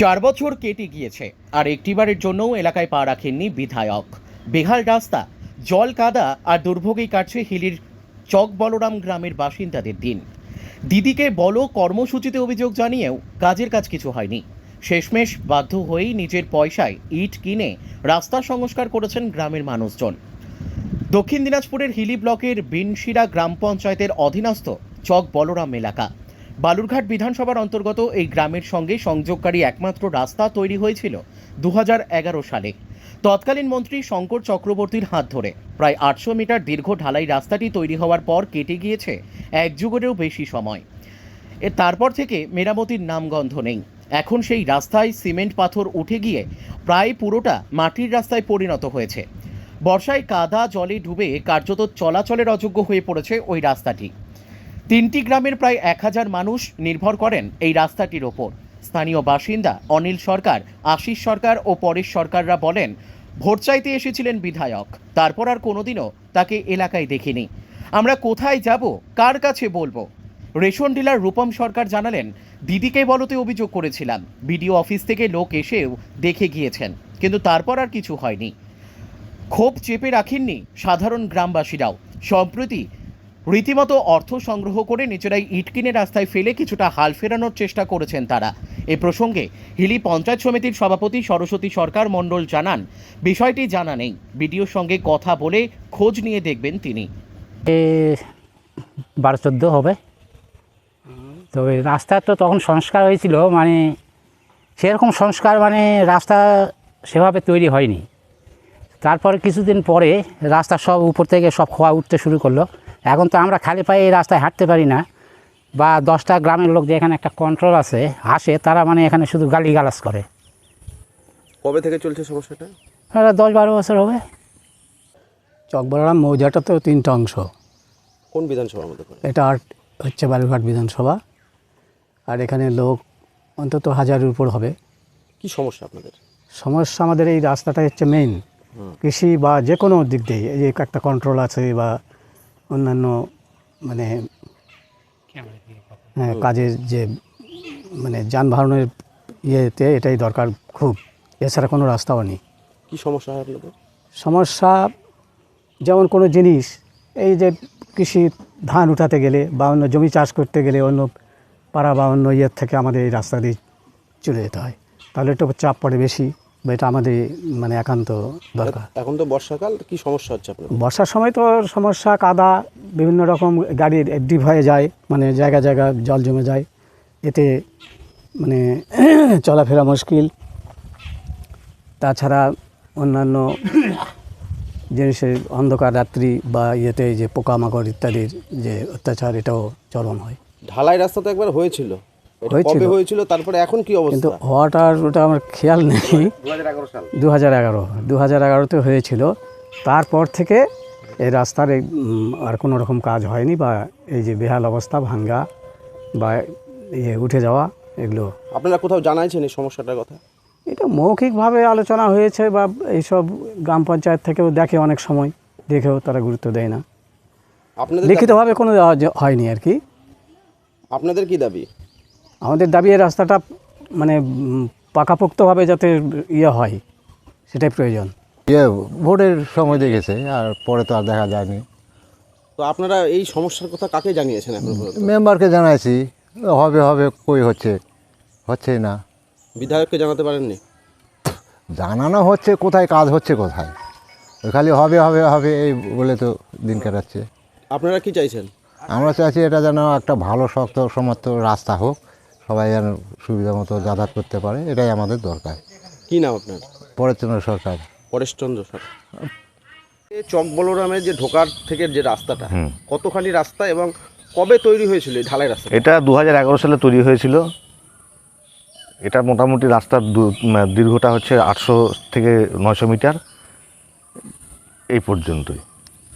চার বছর কেটে গিয়েছে, আর একটিবারের জন্যও এলাকায় পা রাখেননি বিধায়ক। বেহাল রাস্তা, জল কাদা আর দুর্ভোগেই কাটছে হিলির চক বলরাম গ্রামের বাসিন্দাদের দিন। দিদিকে বলো কর্মসূচিতে অভিযোগ জানিয়েও কাজের কাজ কিছু হয়নি। শেষমেশ বাধ্য হয়েই নিজের পয়সায় ইট কিনে রাস্তা সংস্কার করেছেন গ্রামের মানুষজন। দক্ষিণ দিনাজপুরের হিলি ব্লকের বিনশিরা গ্রাম পঞ্চায়েতের অধীনস্থ চক বলরাম এলাকা। বালুরঘাট বিধানসভার অন্তর্গত এই গ্রামের সঙ্গে সংযোগকারী একমাত্র রাস্তা তৈরি হয়েছিল দু হাজার এগারো সালে। তৎকালীন মন্ত্রী শঙ্কর চক্রবর্তীর হাত ধরে। প্রায় আটশো মিটার দীর্ঘ ঢালাই রাস্তাটি তৈরি হওয়ার পর কেটে গিয়েছে এক যুগেরও বেশি সময়। এর তারপর থেকে মেরামতির নামগন্ধ নেই। এখন সেই রাস্তায় সিমেন্ট পাথর উঠে গিয়ে প্রায় পুরোটা মাটির রাস্তায় পরিণত হয়েছে। বর্ষায় কাদা জলে ডুবে কার্যত চলাচলের অযোগ্য হয়ে পড়েছে ওই রাস্তাটি। তিনটি গ্রামের প্রায় এক হাজার মানুষ নির্ভর করেন এই রাস্তাটির ওপর। স্থানীয় বাসিন্দা অনিল সরকার, আশিস সরকার ও পরেশ সরকাররা বলেন, ভোট চাইতে এসেছিলেন বিধায়ক। তারপর আর কোনোদিনও তাকে এলাকায় দেখিনি। আমরা কোথায় যাব? কার কাছে বলব? রেশন ডিলার রূপম সরকার জানালেন, দিদিকে বলতে অভিযোগ করেছিলাম। বিডিও অফিস থেকে লোক এসেও দেখে গিয়েছেন, কিন্তু তারপর আর কিছু হয়নি। ক্ষোভ চেপে রাখেননি সাধারণ গ্রামবাসীরাও। সম্প্রতি রীতিমতো অর্থ সংগ্রহ করে নিজেরাই ইট কিনে রাস্তায় ফেলে কিছুটা হাল ফেরানোর চেষ্টা করেছেন তারা। এ প্রসঙ্গে হিলি পঞ্চায়েত সমিতির সভাপতি সরস্বতী সরকার মণ্ডল জানান, বিষয়টি জানা নেই। বিডিওর সঙ্গে কথা বলে খোঁজ নিয়ে দেখবেন তিনি। বারো চোদ্দ হবে। তো এই রাস্তা তো তখন সংস্কার হয়েছিল মানে সেরকম সংস্কার মানে রাস্তা সেভাবে তৈরি হয়নি। তারপরে কিছুদিন পরে রাস্তা সব উপর থেকে সব খোয়া উঠতে শুরু করল। এখন তো আমরা খালি পায়ে এই রাস্তায় হাঁটতে পারি না। বা দশটা গ্রামের লোক যে এখানে একটা কন্ট্রোল আছে আসে তারা মানে এখানে শুধু গালিগালাজ করে। কবে থেকে চলছে সমস্যাটা? এরা দশ বারো বছর হবে। চকবরাম মৌজাটা তো তিনটা অংশ। কোন বিধানসভার মধ্যে এটা আর হচ্ছে বালুরঘাট বিধানসভা। আর এখানে লোক অন্তত হাজারের উপর হবে। কি সমস্যা আপনাদের? সমস্যা আমাদের এই রাস্তাটা হচ্ছে মেইন কৃষি বা যে কোনো দিক দিয়ে এই যে একটা কন্ট্রোল আছে বা অন্যান্য মানে হ্যাঁ, কাজের যে মানে যানবাহনের ইয়েতে এটাই দরকার খুব। এছাড়া কোনো রাস্তাও নেই। কি সমস্যা হয় আপনাদের? সমস্যা যেমন কোনো জিনিস এই যে কৃষি ধান উঠাতে গেলে বা অন্য জমি চাষ করতে গেলে অন্য পাড়া বা অন্য ইয়ের থেকে আমাদের এই রাস্তা দিয়ে চলে যেতে হয়। তাহলে একটু চাপ পড়ে বেশি। বা এটা আমাদের মানে একান্ত দরকার। এখন তো বর্ষাকাল কি সমস্যা হচ্ছে আপনাদের বর্ষার সময় তো সমস্যা কাদা বিভিন্ন রকম গাড়ির ডিপ হয়ে যায় মানে জায়গা জায়গা জল জমে যায়। এতে মানে চলাফেরা মুশকিল। তাছাড়া অন্যান্য জিনিসের অন্ধকার রাত্রি বা ইয়েতে যে পোকামাকড় ইত্যাদির যে অত্যাচার এটাও চরম হয়। ঢালাই রাস্তা তো একবার হয়েছিল। হয়েছিল। হয়েছিল? তারপরে এখন কি কিন্তু অবস্থা হওয়াটার ওটা আমার খেয়াল নেই। দু হাজার এগারো। দু হাজার এগারোতে হয়েছিল। তারপর থেকে এই রাস্তার এই, আর কোনো রকম কাজ হয়নি বা এই যে বেহাল অবস্থা ভাঙ্গা বা ইয়ে উঠে যাওয়া এগুলো। আপনারা কোথাও জানাইছেন এই সমস্যাটার কথা? এটা মৌখিকভাবে আলোচনা হয়েছে বা এইসব গ্রাম পঞ্চায়েত থেকেও দেখে অনেক সময়। দেখেও তারা গুরুত্ব দেয় না। আপনাদের লিখিতভাবে কোনো দেওয়া হয়নি আর কি। আপনাদের কি দাবি? আমাদের দাবি এই রাস্তাটা মানে পাকাপোক্তভাবে যাতে ইয়ে হয় সেটাই প্রয়োজন। ইয়ে ভোটের সময় দেখেছে আর পরে তো আর দেখা যায়নি। তো আপনারা এই সমস্যার কথা কাকে জানিয়েছেন এখন পর্যন্ত? মেম্বারকে জানাইছি হবে হবে কই হচ্ছে? হচ্ছে না। বিধায়ককে জানাতে পারেননি? জানানো হচ্ছে কোথায় কাজ হচ্ছে কোথায়? ওই খালি হবে হবে হবে এই বলে তো দিন কাটাচ্ছে। আপনারা কি চাইছেন? আমরা চাইছি এটা যেন একটা ভালো শক্ত সমর্থ রাস্তা হোক। সবাই যেন সুবিধা মতো যাতায়াত করতে পারে এটাই আমাদের দরকার। কি নাম আপনার? পরের সরকার। পরেশচন্দ্র সরকার। এই চক বলরামের যে ঢোকার থেকে যে রাস্তাটা কতখানি রাস্তা এবং কবে তৈরি হয়েছিল এই ঢালাই রাস্তা এটা দু হাজার এগারো সালে তৈরি হয়েছিল। এটা মোটামুটি রাস্তার দীর্ঘটা হচ্ছে আটশো থেকে নয়শো মিটার এই পর্যন্তই।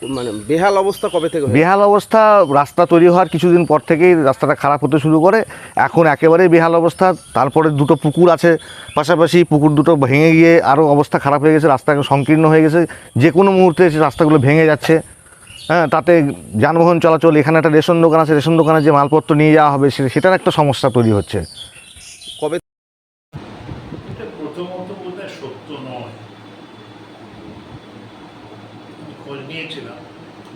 মানে বেহাল অবস্থা কবে থেকে বেহাল অবস্থা রাস্তা তৈরি হওয়ার কিছুদিন পর থেকেই রাস্তাটা খারাপ হতে শুরু করে। এখন একেবারেই বেহাল অবস্থা। তারপরে দুটো পুকুর আছে পাশাপাশি পুকুর দুটো ভেঙে গিয়ে আরও অবস্থা খারাপ হয়ে গেছে রাস্তা সংকীর্ণ হয়ে গেছে। যে কোনো মুহূর্তে এসে রাস্তাগুলো ভেঙে যাচ্ছে। হ্যাঁ তাতে যানবাহন চলাচল এখানে একটা রেশন দোকান আছে রেশন দোকানে যে মালপত্র নিয়ে যাওয়া হবে সে- সেটার একটা সমস্যা তৈরি হচ্ছে। কবে প্রথমত বোধহয় সত্য নয় আমি খোঁজ নিয়েছিলাম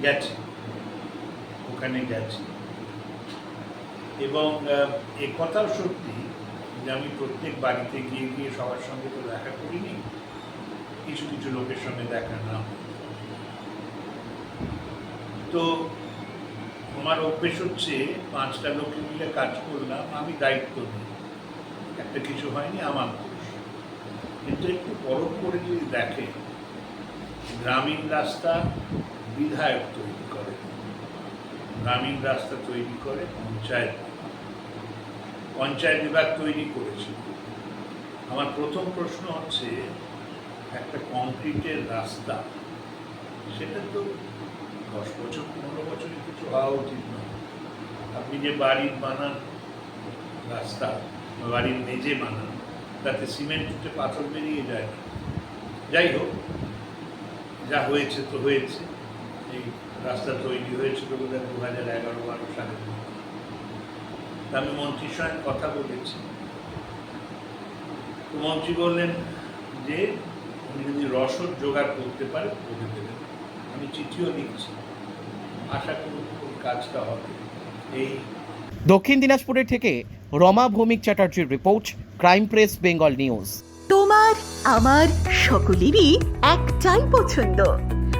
গেছি। ওখানে গেছি। এবং এ কথাও সত্যি যে আমি প্রত্যেক বাড়িতে গিয়ে গিয়ে সবার সঙ্গে তো দেখা করিনি। কিছু কিছু লোকের সঙ্গে দেখা না তো আমার অভ্যেস হচ্ছে, পাঁচটা লোকে মিলে কাজ করলাম, আমি দায়িত্ব নিই। একটা কিছু হয়নি, আমার কিন্তু একটু পরখ করে যদি দেখে, গ্রামীণ রাস্তা বিধায়ক তৈরি করে, গ্রামীণ রাস্তা তৈরি করে, পঞ্চায়েত। পঞ্চায়েত বিভাগ তৈরি করেছে। আমার প্রথম প্রশ্ন হচ্ছে, একটা কংক্রিটের রাস্তা, সেটা তো দশ বছর, পনেরো বছরে কিছু হওয়া উচিত নয়। আপনি যে বাড়ির বানান রাস্তা বাড়ির মেঝে বানান, তাতে সিমেন্ট উঠে পাথর বেরিয়ে যায় যাই হোক, যা হয়েছে তো হয়েছে। এই রাস্তা তৈরি হয়েছিল বোধহয় দু হাজার এগারো বারো সালের আমি মন্ত্রীর সঙ্গে কথা বলেছি। তো মন্ত্রী বললেন যে উনি যদি রসদ জোগাড় করতে পারে করে দেবেন। আমি চিঠিও লিখছি। আশা করি কাজটা হবে। এই দক্ষিণ দিনাজপুরের থেকে Rama Bhowmik চ্যাটার্জির report crime press Bengal news. তোমার আমার সকলেরই একটাই পছন্দ।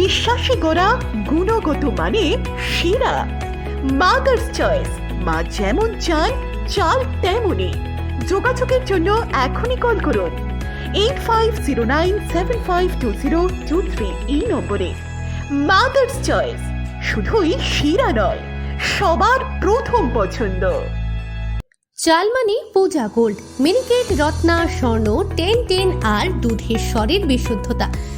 বিশ্বাসী গোড়া, গুণগত মানে সেরা মাদার্স চয়েস মা যেমন চান, চাল তেমনই। যোগাযোগের জন্য এখনই কল করুন। Eight five zero nine seven five two zero two three এই নম্বরে। মাদার্স চয়েস শুধুই শিরা নয়, সবার প্রথম পছন্দ। চালমানি, পূজা গোল্ড, মিনিকেট, রত্না, স্বর্ণ, টেন টেন আর দুধের স্বরের বিশুদ্ধতা।